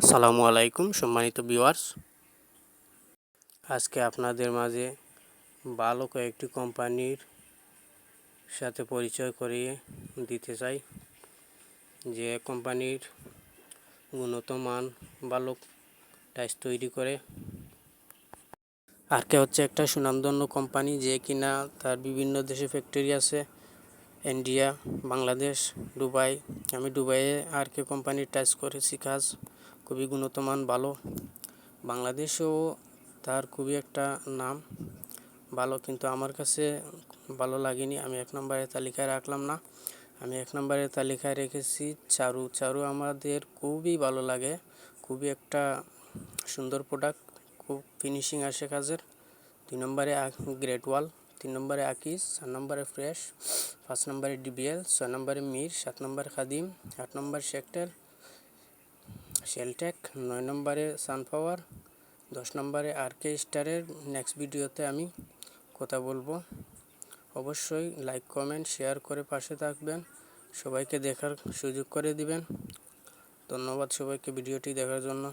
সালামু আলাইকুম, সম্মানিত ভিউয়ার্স আজকে আপনাদের মাঝে ভালো কয়েকটি কোম্পানির সাথে পরিচয় করিয়ে দিতে চাই। যে কোম্পানির গুণত মান ভালো, টাইস তৈরি করে। আর কে হচ্ছে একটা সুনামধন্য কোম্পানি, যে কিনা তার বিভিন্ন দেশে ফ্যাক্টরি আছে। India, Bangladesh, Dubai. আমি দুবাইয়ে আর কে কোম্পানির টাচ করেছি, কাজ খুবই গুণত মান ভালো। বাংলাদেশেও তার খুবই একটা নাম, ভালো। কিন্তু আমার কাছে ভালো লাগেনি। আমি এক নম্বরের তালিকায় রাখলাম না। আমি এক নম্বরের তালিকায় রেখেছি চারু। চারু আমাদের খুবই ভালো লাগে। খুবই একটা সুন্দর প্রোডাক্ট খুব ফিনিশিং আসে কাজের। দুই নম্বরে গ্রেট ওয়াল তিন নম্বরে আকিস, চার নম্বরে ফ্রেশ, পাঁচ নম্বরে ডিবিএল, ছয় নম্বরে মির, সাত নম্বরে খাদিম, আট নম্বর সেক্টর, শেলটেক, নয় নম্বরে সানফ্লাওয়ার দশ নম্বরে আর কে স্টারের। নেক্সট ভিডিওতে আমি কথা বলব। অবশ্যই লাইক, কমেন্ট, শেয়ার করে পাশে থাকবেন। সবাইকে দেখার সুযোগ করে দিবেন। ধন্যবাদ সবাইকে ভিডিওটি দেখার জন্য।